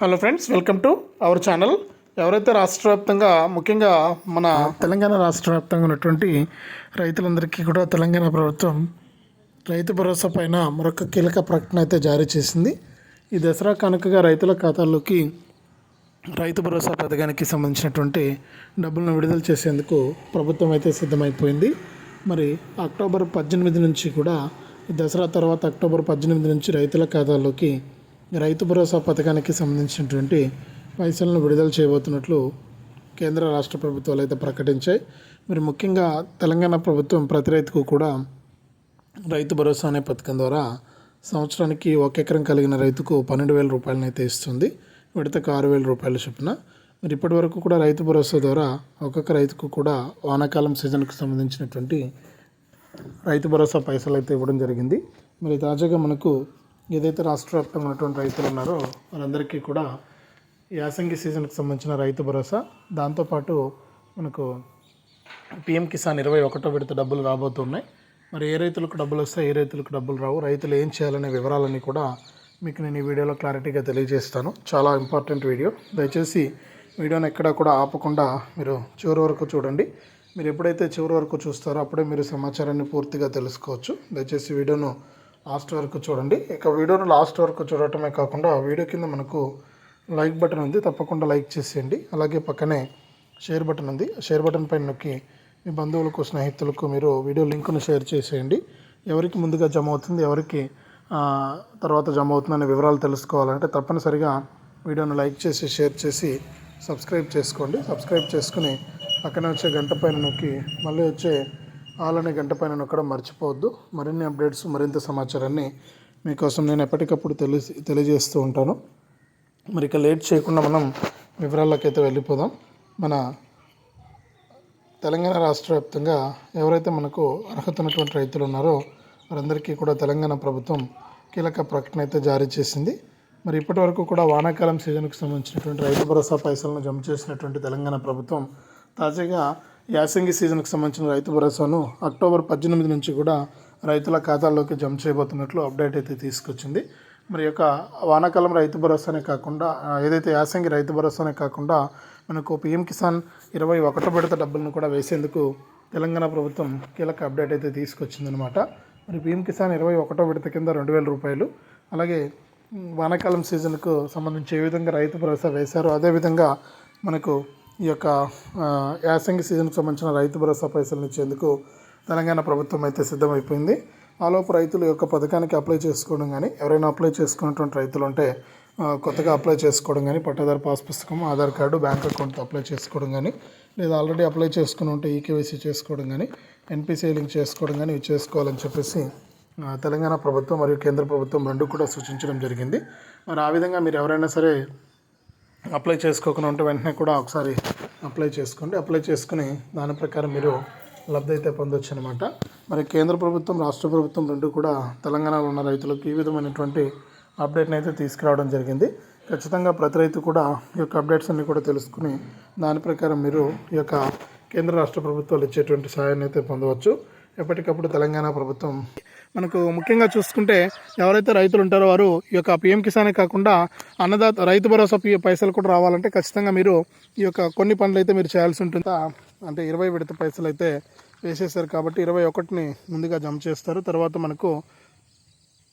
Hello friends welcome to our channel ఎవరైతే రాష్ట్ర వ్యాప్తంగా ముఖ్యంగా మన తెలంగాణ రాష్ట్ర వ్యాప్తంగా ఉన్నటువంటి రైతులందరికీ కూడా తెలంగాణ ప్రభుత్వం రైతు భరోసా పైన మరొక కీలక ప్రకటన అయితే జారీ చేసింది. ఈ దసరా కనుకగా రైతుల ఖాతాల్లోకి రైతు భరోసా పథకానికి సంబంధించినటువంటి డబ్బులను విడుదల చేసేందుకు ప్రభుత్వం అయితే సిద్ధమైపోయింది. మరి అక్టోబర్ పద్దెనిమిది నుంచి కూడా దసరా తర్వాత అక్టోబర్ పద్దెనిమిది నుంచి రైతుల ఖాతాల్లోకి రైతు భరోసా పథకానికి సంబంధించినటువంటి పైసలను విడుదల చేయబోతున్నట్లు కేంద్ర రాష్ట్ర ప్రభుత్వాలు అయితే ప్రకటించాయి. మరి ముఖ్యంగా తెలంగాణ ప్రభుత్వం ప్రతి రైతుకు కూడా రైతు భరోసా అనే పథకం ద్వారా సంవత్సరానికి ఒక ఎకరం కలిగిన రైతుకు పన్నెండు వేల రూపాయలను అయితే ఇస్తుంది. విడతకు ఆరు వేల రూపాయల చొప్పున. మరి ఇప్పటి వరకు కూడా రైతు భరోసా ద్వారా ఒక్కొక్క రైతుకు కూడా వానాకాలం సీజన్కు సంబంధించినటువంటి రైతు భరోసా పైసలు అయితే ఇవ్వడం జరిగింది. మరి తాజాగా మనకు ఏదైతే రాష్ట్ర వ్యాప్తంగా ఉన్నటువంటి రైతులు ఉన్నారో వాళ్ళందరికీ కూడా యాసంగి సీజన్కి సంబంధించిన రైతు భరోసా. దాంతోపాటు మనకు పిఎం కిసాన్ ఇరవై ఒకటో విడత డబ్బులు రాబోతున్నాయి. మరి ఏ రైతులకు డబ్బులు వస్తాయి ఏ రైతులకు డబ్బులు రావు? రైతులు ఏం చేయాలనే వివరాలన్నీ కూడా మీకు నేను ఈ వీడియోలో క్లారిటీగా తెలియజేస్తాను. చాలా ఇంపార్టెంట్ వీడియో. దయచేసి వీడియోని ఎక్కడా కూడా ఆపకుండా మీరు చివరి వరకు చూడండి. మీరు ఎప్పుడైతే చివరి వరకు చూస్తారో అప్పుడే మీరు సమాచారాన్ని పూర్తిగా తెలుసుకోవచ్చు. దయచేసి వీడియోను లాస్ట్ వరకు చూడండి. ఇక వీడియోను లాస్ట్ వరకు చూడటమే కాకుండా వీడియో కింద మనకు లైక్ బటన్ ఉంది. తప్పకుండా లైక్ చేసేయండి. అలాగే పక్కనే షేర్ బటన్ ఉంది. షేర్ బటన్ పైన నొక్కి మీ బంధువులకు స్నేహితులకు మీరు వీడియో లింక్ను షేర్ చేసేయండి. ఎవరికి ముందుగా జమ అవుతుంది ఎవరికి తర్వాత జమ అవుతుందనే వివరాలు తెలుసుకోవాలంటే తప్పనిసరిగా వీడియోను లైక్ చేసి షేర్ చేసి సబ్స్క్రైబ్ చేసుకోండి. సబ్స్క్రైబ్ చేసుకుని పక్కనే వచ్చే గంట పైన నొక్కి మళ్ళీ వచ్చే ఆలని గంట పైన నొక్కడం మర్చిపోవద్దు. మరిన్ని అప్డేట్స్ మరింత సమాచారాన్ని మీకోసం నేను ఎప్పటికప్పుడు తెలిసి తెలియజేస్తూ ఉంటాను. మరి ఇక లేట్ చేయకుండా మనం వివరాల్లోకైతే వెళ్ళిపోదాం. మన తెలంగాణ రాష్ట్ర వ్యాప్తంగా ఎవరైతే మనకు అర్హత ఉన్నటువంటి రైతులు ఉన్నారో వారందరికీ కూడా తెలంగాణ ప్రభుత్వం కీలక ప్రకటన అయితే జారీ చేసింది. మరి ఇప్పటి వరకు కూడా వానాకాలం సీజన్కు సంబంధించినటువంటి రైతు భరోసా పైసలను జమ చేసినటువంటి తెలంగాణ ప్రభుత్వం తాజాగా యాసంగి సీజన్కి సంబంధించిన రైతు భరోసాను అక్టోబర్ పద్దెనిమిది నుంచి కూడా రైతుల ఖాతాల్లోకి జమ చేయబోతున్నట్లు అప్డేట్ అయితే తీసుకొచ్చింది. మరి యొక్క వానాకాలం రైతు భరోసానే కాకుండా ఏదైతే యాసంగి రైతు భరోసానే కాకుండా మనకు పిఎం కిసాన్ ఇరవై ఒకటో విడత డబ్బులను కూడా వేసేందుకు తెలంగాణ ప్రభుత్వం కీలక అప్డేట్ అయితే తీసుకొచ్చిందనమాట మరి పిఎం కిసాన్ ఇరవై ఒకటో విడత కింద రెండు వేల రూపాయలు. అలాగే వానాకాలం సీజన్కు సంబంధించి ఏ విధంగా రైతు భరోసా వేశారో అదేవిధంగా మనకు ఈ యొక్క యాసంగి సీజన్కి సంబంధించిన రైతు భరోసా పైసలు ఇచ్చేందుకు తెలంగాణ ప్రభుత్వం అయితే సిద్ధమైపోయింది. ఆలోపు రైతులు యొక్క పథకానికి అప్లై చేసుకోవడం కానీ ఎవరైనా అప్లై చేసుకున్నటువంటి రైతులు ఉంటే కొత్తగా అప్లై చేసుకోవడం కానీ పట్టాదారు పాస్ పుస్తకం ఆధార్ కార్డు బ్యాంక్ అకౌంట్తో అప్లై చేసుకోవడం కానీ లేదా ఆల్రెడీ అప్లై చేసుకుని ఉంటే ఈకేవైసీ చేసుకోవడం కానీ ఎన్పిసిఐ లింక్ చేసుకోవడం కానీ ఇవి చేసుకోవాలని చెప్పేసి తెలంగాణ ప్రభుత్వం మరియు కేంద్ర ప్రభుత్వం రెండు కూడా సూచించడం జరిగింది. మరి ఆ విధంగా మీరు ఎవరైనా సరే అప్లై చేసుకోకుండా ఉంటే వెంటనే కూడా ఒకసారి అప్లై చేసుకోండి. అప్లై చేసుకుని దాని ప్రకారం మీరు లబ్ధి అయితే పొందొచ్చు అనమాట మరి కేంద్ర ప్రభుత్వం రాష్ట్ర ప్రభుత్వం రెండు కూడా తెలంగాణలో ఉన్న రైతులకు ఈ విధమైనటువంటి అప్డేట్ని అయితే తీసుకురావడం జరిగింది. ఖచ్చితంగా ప్రతి రైతు కూడా ఈ యొక్క అప్డేట్స్ అన్ని కూడా తెలుసుకుని దాని ప్రకారం మీరు ఈ యొక్క కేంద్ర రాష్ట్ర ప్రభుత్వాలు ఇచ్చేటువంటి సహాయాన్ని అయితే పొందవచ్చు. ఎప్పటికప్పుడు తెలంగాణ ప్రభుత్వం మనకు ముఖ్యంగా చూసుకుంటే ఎవరైతే రైతులు ఉంటారో వారు ఈ యొక్క పిఎం కిసానే కాకుండా అన్నదాత రైతు భరోసా పి పైసలు కూడా రావాలంటే ఖచ్చితంగా మీరు ఈ యొక్క కొన్ని పనులు అయితే మీరు చేయాల్సి ఉంటుంది. అంటే ఇరవై విడత పైసలు అయితే వేసేసారు కాబట్టి ఇరవై ఒకటిని ముందుగా జమ చేస్తారు. తర్వాత మనకు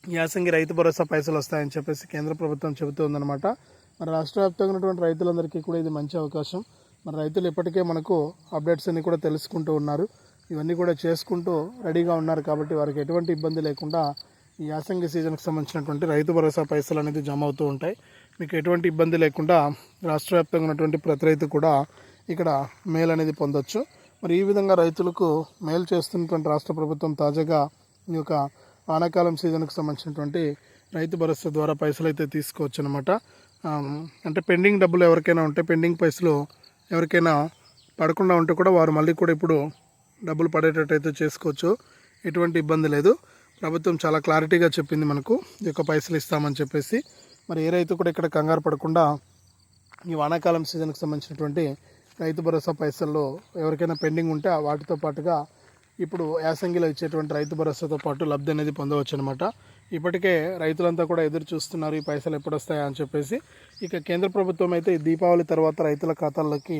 యాసంగి రైతు భరోసా పైసలు వస్తాయని చెప్పేసి కేంద్ర ప్రభుత్వం చెబుతుందన్నమాట. మరి రాష్ట్ర వ్యాప్తంగా ఉన్నటువంటి రైతులందరికీ కూడా ఇది మంచి అవకాశం. మరి రైతులు ఇప్పటికే మనకు అప్డేట్స్ అన్ని కూడా తెలుసుకుంటూ ఉన్నారు. ఇవన్నీ కూడా చేసుకుంటూ రెడీగా ఉన్నారు కాబట్టి వారికి ఎటువంటి ఇబ్బంది లేకుండా ఈ యాసంగి సీజన్కి సంబంధించినటువంటి రైతు భరోసా పైసలు అనేది జమ అవుతూ ఉంటాయి. మీకు ఎటువంటి ఇబ్బంది లేకుండా రాష్ట్ర వ్యాప్తంగా ఉన్నటువంటి ప్రతి రైతు కూడా ఇక్కడ మేలు అనేది పొందొచ్చు. మరి ఈ విధంగా రైతులకు మేలు చేస్తున్నటువంటి రాష్ట్ర ప్రభుత్వం తాజాగా ఈ యొక్క వానాకాలం సీజన్కి సంబంధించినటువంటి రైతు భరోసా ద్వారా పైసలు అయితే తీసుకోవచ్చు అనమాట అంటే పెండింగ్ డబ్బులు ఎవరికైనా ఉంటే పెండింగ్ పైసలు ఎవరికైనా పడకుండా ఉంటే కూడా వారు మళ్ళీ కూడా ఇప్పుడు డబ్బులు పడేటట్టు అయితే చేసుకోవచ్చు. ఎటువంటి ఇబ్బంది లేదు. ప్రభుత్వం చాలా క్లారిటీగా చెప్పింది మనకు. ఈ యొక్క పైసలు ఇస్తామని చెప్పేసి. మరి ఏ రైతు కూడా ఇక్కడ కంగారు పడకుండా ఈ వానాకాలం సీజన్కి సంబంధించినటువంటి రైతు భరోసా పైసల్లో ఎవరికైనా పెండింగ్ ఉంటే వాటితో పాటుగా ఇప్పుడు యాసంగిలో ఇచ్చేటువంటి రైతు భరోసాతో పాటు లబ్ధి అనేది పొందవచ్చు అనమాట ఇప్పటికే రైతులంతా కూడా ఎదురు చూస్తున్నారు ఈ పైసలు ఎప్పుడు వస్తాయా అని చెప్పేసి. ఇక కేంద్ర ప్రభుత్వం అయితే దీపావళి తర్వాత రైతుల ఖాతాల్లోకి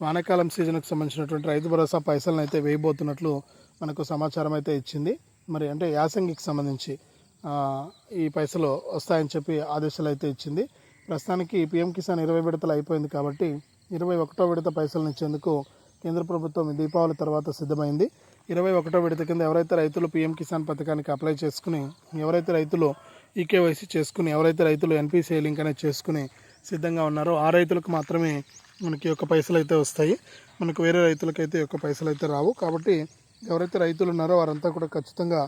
వానాకాలం సీజన్కి సంబంధించినటువంటి రైతు భరోసా పైసలను అయితే వేయబోతున్నట్లు మనకు సమాచారం అయితే ఇచ్చింది. మరి అంటే యాసంగికి సంబంధించి ఈ పైసలు వస్తాయని చెప్పి ఆదేశాలు అయితే ఇచ్చింది. ప్రస్తుతానికి పిఎం కిసాన్ ఇరవై విడతలు అయిపోయింది కాబట్టి ఇరవై ఒకటో విడత పైసలను ఇచ్చేందుకు కేంద్ర ప్రభుత్వం దీపావళి తర్వాత సిద్ధమైంది. ఇరవై ఒకటో విడత కింద ఎవరైతే రైతులు పిఎం కిసాన్ పథకానికి అప్లై చేసుకుని ఎవరైతే రైతులు ఈకేవైసీ చేసుకుని ఎవరైతే రైతులు ఎన్పిసిఐ లింక్ అనేది చేసుకుని సిద్ధంగా ఉన్నారో ఆ రైతులకు మాత్రమే మనకి యొక్క పైసలు అయితే వస్తాయి. మనకు వేరే రైతులకైతే యొక్క పైసలు అయితే రావు. కాబట్టి ఎవరైతే రైతులు ఉన్నారో వారంతా కూడా ఖచ్చితంగా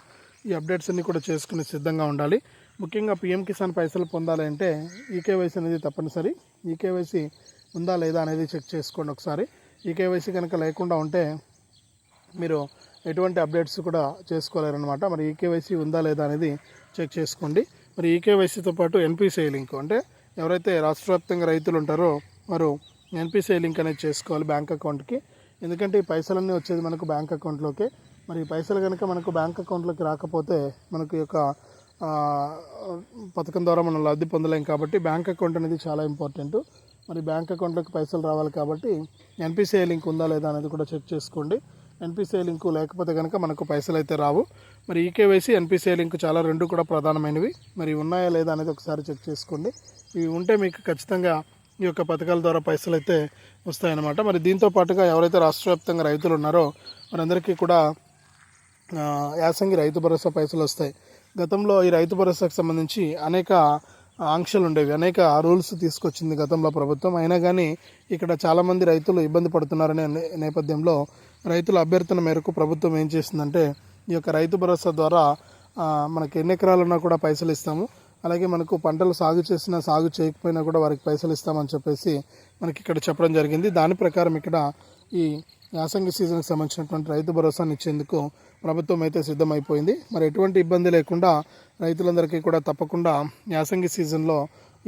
ఈ అప్డేట్స్ అన్ని కూడా చేసుకుని సిద్ధంగా ఉండాలి. ముఖ్యంగా పిఎం కిసాన్ పైసలు పొందాలి అంటే ఈకేవైసీ అనేది తప్పనిసరి. ఈకేవైసీ ఉందా లేదా అనేది చెక్ చేసుకోండి ఒకసారి. ఈకేవైసీ కనుక లేకుండా ఉంటే మీరు ఎటువంటి అప్డేట్స్ కూడా చేసుకోలేరనమాట మరి ఈకేవైసీ ఉందా లేదా అనేది చెక్ చేసుకోండి. మరి ఈకేవైసీతో పాటు ఎన్పిసిఐ లింక్ అంటే ఎవరైతే రాష్ట్ర వ్యాప్తంగా రైతులు ఉంటారో వారు ఎన్పిసిఐ లింక్ అనేది చేసుకోవాలి బ్యాంక్ అకౌంట్కి ఎందుకంటే ఈ పైసలన్నీ వచ్చేది మనకు బ్యాంక్ అకౌంట్లోకి మరి ఈ పైసలు కనుక మనకు బ్యాంక్ అకౌంట్లోకి రాకపోతే మనకు ఈ యొక్క పథకం ద్వారా మనం లబ్ధి పొందలేం కాబట్టి బ్యాంక్ అకౌంట్ అనేది చాలా ఇంపార్టెంట్ మరి బ్యాంక్ అకౌంట్లోకి పైసలు రావాలి కాబట్టి ఎన్పిసిఐ లింక్ ఉందా లేదా అనేది కూడా చెక్ చేసుకోండి. ఎన్పిసిఐ లింక్ లేకపోతే కనుక మనకు పైసలు అయితే రావు. మరి ఈకేవైసీ ఎన్పిసిఐ లింక్ చాలా రెండు కూడా ప్రధానమైనవి. మరి ఉన్నాయా లేదా అనేది ఒకసారి చెక్ చేసుకోండి. ఇవి ఉంటే మీకు ఖచ్చితంగా ఈ యొక్క పథకాల ద్వారా పైసలు అయితే వస్తాయన్నమాట. మరి దీంతో పాటుగా ఎవరైతే రాష్ట్ర వ్యాప్తంగా రైతులు ఉన్నారో వారందరికీ కూడా యాసంగి రైతు భరోసా పైసలు వస్తాయి. గతంలో ఈ రైతు భరోసాకు సంబంధించి అనేక ఆంక్షలు ఉండేవి అనేక రూల్స్ తీసుకొచ్చింది గతంలో ప్రభుత్వం. అయినా కానీ ఇక్కడ చాలామంది రైతులు ఇబ్బంది పడుతున్నారనే నేపథ్యంలో రైతుల అభ్యర్థన మేరకు ప్రభుత్వం ఏం చేసిందంటే ఈ యొక్క రైతు భరోసా ద్వారా మనకి ఎన్ని ఎకరాలున్నా కూడా పైసలు ఇస్తాము. అలాగే మనకు పంటలు సాగు చేసినా సాగు చేయకపోయినా కూడా వారికి పైసలు ఇస్తామని చెప్పేసి మనకి ఇక్కడ చెప్పడం జరిగింది. దాని ప్రకారం ఇక్కడ ఈ యాసంగి సీజన్కి సంబంధించినటువంటి రైతు భరోసాను ఇచ్చేందుకు ప్రభుత్వం అయితే సిద్ధమైపోయింది. మరి ఎటువంటి ఇబ్బంది లేకుండా రైతులందరికీ కూడా తప్పకుండా యాసంగి సీజన్లో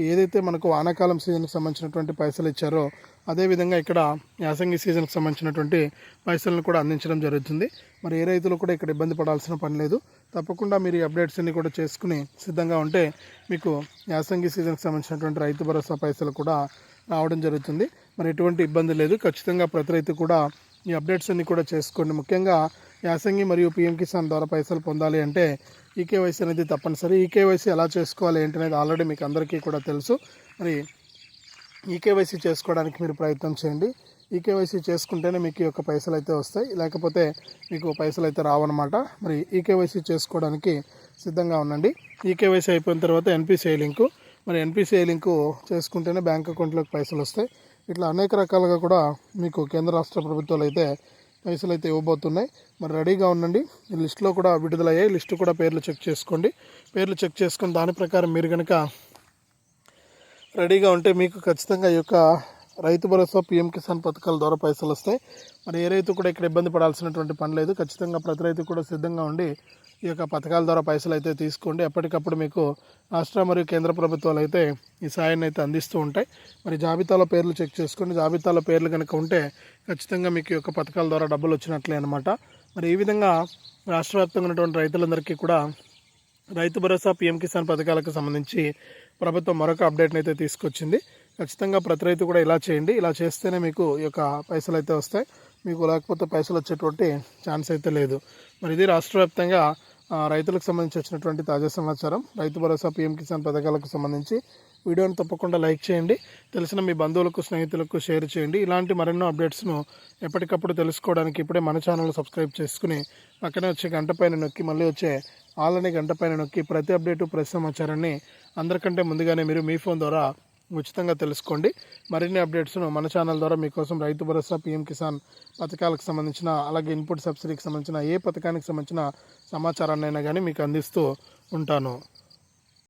ఏదైతే మనకు వానాకాలం సీజన్కి సంబంధించినటువంటి పైసలు ఇచ్చారో అదేవిధంగా ఇక్కడ యాసంగి సీజన్కి సంబంధించినటువంటి పైసలను కూడా అందించడం జరుగుతుంది. మరి ఏ రైతులు కూడా ఇక్కడ ఇబ్బంది పడాల్సిన పని లేదు. తప్పకుండా మీరు ఈ అప్డేట్స్ అన్ని కూడా చేసుకుని సిద్ధంగా ఉంటే మీకు యాసంగి సీజన్కి సంబంధించినటువంటి రైతు భరోసా పైసలు కూడా రావడం జరుగుతుంది. మరి ఎటువంటి ఇబ్బంది లేదు. ఖచ్చితంగా ప్రతి రైతు కూడా ఈ అప్డేట్స్ అన్ని కూడా చేసుకోండి. ముఖ్యంగా యాసంగి మరియు పిఎం కిసాన్ ద్వారా పైసలు పొందాలి అంటే ఈకేవైసీ అనేది తప్పనిసరి. ఈకేవైసీ ఎలా చేసుకోవాలి ఏంటి అనేది ఆల్రెడీ మీకు అందరికీ కూడా తెలుసు. మరి ఈకేవైసీ చేసుకోవడానికి మీరు ప్రయత్నం చేయండి. ఈకేవైసీ చేసుకుంటేనే మీకు ఈ యొక్క పైసలు అయితే వస్తాయి. లేకపోతే మీకు పైసలు అయితే రావన్నమాట. మరి ఈకేవైసీ చేసుకోవడానికి సిద్ధంగా ఉండండి. ఈకేవైసీ అయిపోయిన తర్వాత ఎన్పిసిఐ లింకు. మరి ఎన్పిసిఐ లింకు చేసుకుంటేనే బ్యాంక్ అకౌంట్లోకి పైసలు వస్తాయి. ఇట్లా అనేక రకాలుగా కూడా మీకు కేంద్ర రాష్ట్ర ప్రభుత్వాలు అయితే పైసలు అయితే ఇవ్వబోతున్నాయి. మరి రెడీగా ఉండండి. ఈ లిస్టులో కూడా విడుదలయ్యాయి. లిస్టు కూడా పేర్లు చెక్ చేసుకోండి. పేర్లు చెక్ చేసుకుని దాని ప్రకారం మీరు కనుక రెడీగా ఉంటే మీకు ఖచ్చితంగా ఈ యొక్క రైతు భరోసా పిఎం కిసాన్ పథకాల ద్వారా పైసలు వస్తాయి. మరి ఏ రైతు కూడా ఇక్కడ ఇబ్బంది పడాల్సినటువంటి పని లేదు. ఖచ్చితంగా ప్రతి రైతు కూడా సిద్ధంగా ఉండి ఈ యొక్క పథకాల ద్వారా పైసలు అయితే తీసుకోండి. ఎప్పటికప్పుడు మీకు రాష్ట్ర మరియు కేంద్ర ప్రభుత్వాలు అయితే ఈ సాయాన్ని అయితే అందిస్తూ ఉంటాయి. మరి జాబితాలో పేర్లు చెక్ చేసుకోండి. జాబితాలో పేర్లు కనుక ఉంటే ఖచ్చితంగా మీకు యొక్క పథకాల ద్వారా డబ్బులు వచ్చినట్లే అనమాట మరి ఈ విధంగా రాష్ట్ర వ్యాప్తంగా ఉన్నటువంటి రైతులందరికీ కూడా రైతు భరోసా పీఎం కిసాన్ పథకాలకు సంబంధించి ప్రభుత్వం మరొక అప్డేట్ని అయితే తీసుకొచ్చింది. ఖచ్చితంగా ప్రతి రైతు కూడా ఇలా చేయండి. ఇలా చేస్తేనే మీకు ఈ యొక్క పైసలు అయితే వస్తాయి. మీకు లేకపోతే పైసలు వచ్చేటువంటి ఛాన్స్ అయితే లేదు. మరి ఇది రాష్ట్ర వ్యాప్తంగా రైతులకు సంబంధించి వచ్చినటువంటి తాజా సమాచారం. రైతు భరోసా పీఎం కిసాన్ పథకాలకు సంబంధించి వీడియోని తప్పకుండా లైక్ చేయండి. తెలిసిన మీ బంధువులకు స్నేహితులకు షేర్ చేయండి. ఇలాంటి మరెన్నో అప్డేట్స్ను ఎప్పటికప్పుడు తెలుసుకోవడానికి ఇప్పుడే మన ఛానల్ సబ్స్క్రైబ్ చేసుకుని పక్కనే వచ్చే గంట పైన నొక్కి మళ్ళీ వచ్చే ఆల్రెడీ గంట పైన నొక్కి ప్రతి అప్డేటు ప్రతి సమాచారాన్ని అందరికంటే ముందుగానే మీరు మీ ఫోన్ ద్వారా ఉచితంగా తెలుసుకోండి. మరిన్ని అప్డేట్స్ను మన ఛానల్ ద్వారా మీకోసం రైతు భరోసా పీఎం కిసాన్ పథకాలకు సంబంధించిన అలాగే ఇన్పుట్ సబ్సిడీకి సంబంధించిన ఏ పథకానికి సంబంధించిన సమాచారాన్ని అయినా కానీ మీకు అందిస్తూ ఉంటాను.